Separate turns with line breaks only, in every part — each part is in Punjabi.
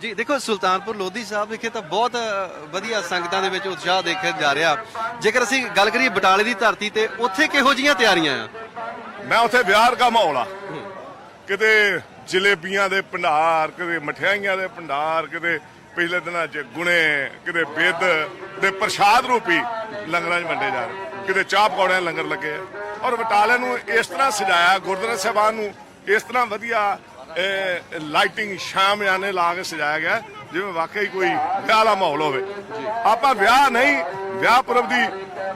ਜੀ, ਦੇਖੋ, ਸੁਲਤਾਨਪੁਰ ਲੋਧੀ ਸਾਹਿਬ ਵਿਖੇ ਤਾਂ ਬਹੁਤ ਵਧੀਆ ਸੰਗਤਾਂ ਦੇ ਵਿੱਚ ਉਤਸ਼ਾਹ ਦੇਖਿਆ ਜਾ ਰਿਹਾ। ਜੇਕਰ ਅਸੀਂ ਗੱਲ ਕਰੀਏ ਬਟਾਲੇ ਦੀ ਧਰਤੀ ਤੇ, ਉੱਥੇ ਕਿਹੋ ਜੀਆਂ ਤਿਆਰੀਆਂ ਆ?
ਮੈਂ ਉੱਥੇ ਵਿਆਹ ਦਾ ਮਾਹੌਲ ਆ। ਕਿਤੇ ਜਲੇਬੀਆਂ ਦੇ ਭੰਡਾਰ, ਕਿਤੇ ਮਠਿਆਈਆਂ ਦੇ ਭੰਡਾਰ, ਕਿਤੇ ਪਿਛਲੇ ਦਿਨਾਂ 'ਚ ਗੁਣੇ, ਕਿਤੇ ਬੇਦ ਦੇ ਪ੍ਰਸ਼ਾਦ ਰੂਪੀ ਲੰਗਰਾਂ 'ਚ ਵੰਡੇ ਜਾ ਰਹੇ ਕਿਤੇ ਚਾਹ ਪਕੌੜਿਆਂ ਲੰਗਰ ਲੱਗੇ ਔਰ ਬਟਾਲੇ ਨੂੰ ਇਸ ਤਰ੍ਹਾਂ ਸਜਾਇਆ, ਗੁਰਦੁਆਰਾ ਸਾਹਿਬਾਨ ਨੂੰ ਇਸ ਤਰ੍ਹਾਂ ਵਧੀਆ ਲਾਈਟਿੰਗ ਸ਼ਾਮਿਆਨੇ ਲਾ ਕੇ ਸਜਾਇਆ ਗਿਆ ਜਿਵੇਂ ਵਾਕਈ ਕੋਈ ਵਿਆਹ ਵਾਲਾ ਮਾਹੌਲ ਹੋਵੇ। ਆਪਾਂ ਵਿਆਹ ਨਹੀਂ, ਵਿਆਹ ਪੁਰਬ ਦੀ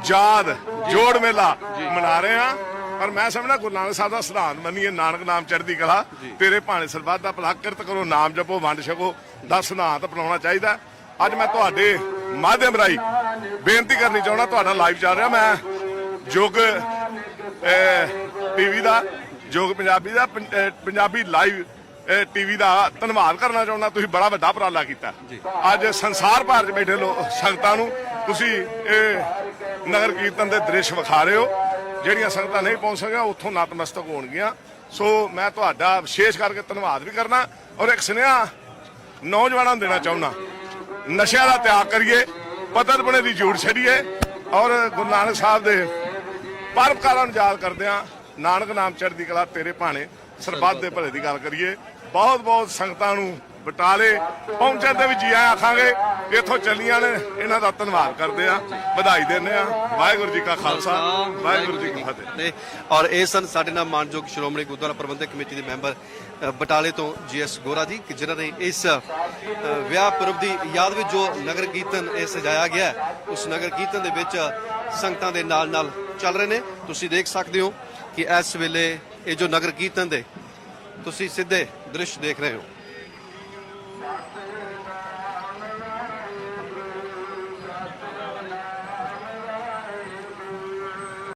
ਯਾਦ, ਜੋੜ ਮੇਲਾ ਮਨਾ ਰਹੇ ਹਾਂ। ਪਰ ਮੈਂ ਸਮਝਦਾ ਗੁਰੂ ਨਾਨਕ ਸਾਹਿਬ ਦਾ ਸਿਧਾਂਤ ਮੰਨੀਏ, ਨਾਨਕ ਨਾਮ ਚੜ੍ਹਦੀ ਕਲਾ। ਤੇਰੇ ਭਾਣੇ ਸਰਬੱਤ ਦਾ ਭਲਾ ਕਿਰਤ ਕਰੋ, ਨਾਮ ਜਪੋ, ਵੰਡ ਛਕੋ, ਦਾ ਸਿਧਾਂਤ ਅਪਣਾਉਣਾ ਚਾਹੀਦਾ ਅੱਜ ਮੈਂ ਤੁਹਾਡੇ ਮਾਧਿਅਮ ਰਾਹੀਂ ਬੇਨਤੀ ਕਰਨੀ ਚਾਹੁੰਦਾ, ਤੁਹਾਡਾ ਲਾਈਵ ਚੱਲ ਰਿਹਾ। ਮੈਂ ਜੁਗ ਟੀਵੀ ਦਾ ਜੋਗ ਪੰਜਾਬੀ ਦਾ ਪੰਜਾਬੀ ਲਾਈਵ ਟੀਵੀ ਦਾ ਧੰਨਵਾਦ ਕਰਨਾ ਚਾਹੁੰਦਾ। ਤੁਸੀਂ ਬੜਾ ਵੱਡਾ ਉਪਰਾਲਾ ਕੀਤਾ। ਅੱਜ ਸੰਸਾਰ ਭਰ 'ਚ ਬੈਠੇ ਲੋਕ ਸੰਗਤਾਂ ਨੂੰ ਤੁਸੀਂ ਇਹ ਨਗਰ ਕੀਰਤਨ ਦੇ ਦ੍ਰਿਸ਼ ਵਿਖਾ ਰਹੇ ਹੋ। ਜਿਹੜੀਆਂ ਸੰਗਤਾਂ ਨਹੀਂ ਪਹੁੰਚ ਸਕੀਆਂ ਉੱਥੋਂ ਨਤਮਸਤਕ ਹੋਣਗੀਆਂ। ਸੋ ਮੈਂ ਤੁਹਾਡਾ ਵਿਸ਼ੇਸ਼ ਕਰਕੇ ਧੰਨਵਾਦ ਵੀ ਕਰਨਾ ਔਰ ਇੱਕ ਸੁਨੇਹਾ ਨੌਜਵਾਨਾਂ ਨੂੰ ਦੇਣਾ ਚਾਹੁੰਦਾ। ਨਸ਼ਿਆਂ ਦਾ ਤਿਆਗ ਕਰੀਏ ਪਤਨ ਬਣੇ ਦੀ ਜੂੜ ਛੱਡੀਏ ਔਰ ਗੁਰੂ ਨਾਨਕ ਸਾਹਿਬ ਦੇ ਪਰਪਕਾਰਾਂ ਨੂੰ ਯਾਦ ਕਰਦੇ ਆ ਨਾਨਕ ਨਾਮ ਚੜ੍ਹਦੀ ਕਲਾ ਤੇਰੇ ਭਾਣੇ ਸਰਬੱਤ ਦੇ ਭਲੇ ਦੀ ਗੱਲ ਕਰੀਏ। ਬਹੁਤ ਬਹੁਤ ਸੰਗਤਾਂ ਨੂੰ ਬਟਾਲੇ ਪਹੁੰਚਣ ਤੇ ਵੀ ਜੀ ਆਇਆਂ ਆਖਾਂਗੇ ਇੱਥੋਂ ਚੱਲੀਆਂ ਨੇ ਇਹਨਾਂ ਦਾ ਧੰਨਵਾਦ ਕਰਦੇ ਆ ਵਧਾਈ ਦਿੰਦੇ ਆ ਵਾਹਿਗੁਰੂ ਜੀ ਕਾ ਖਾਲਸਾ ਵਾਹਿਗੁਰੂ ਜੀ ਕੀ ਫਤਿਹ।
ਤੇ ਔਰ ਇਹ ਸਨ ਸਾਡੇ ਨਾਲ ਮਾਨਯੋਗ ਸ਼੍ਰੋਮਣੀ ਗੁਰਦੁਆਰਾ ਪ੍ਰਬੰਧਕ ਕਮੇਟੀ ਦੇ ਮੈਂਬਰ ਬਟਾਲੇ ਤੋਂ ਜੀਐਸ ਗੋਰਾ ਜੀ ਜਿਨ੍ਹਾਂ ਨੇ ਇਸ ਵਿਆਹ ਪੁਰਬ ਦੀ ਯਾਦ ਵਿੱਚ ਜੋ ਨਗਰ ਕੀਰਤਨ ਇਹ ਸਜਾਇਆ ਗਿਆ ਉਸ ਨਗਰ ਕੀਰਤਨ ਦੇ ਵਿੱਚ ਸੰਗਤਾਂ ਦੇ ਨਾਲ ਨਾਲ ਚੱਲ ਰਹੇ ਨੇ। ਤੁਸੀਂ ਦੇਖ ਸਕਦੇ ਹੋ ਕਿ ਇਸ ਵੇਲੇ ਇਹ ਜੋ ਨਗਰ ਕੀਰਤਨ ਦੇ ਤੁਸੀਂ ਸਿੱਧੇ ਦ੍ਰਿਸ਼ ਦੇਖ ਰਹੇ ਹੋ।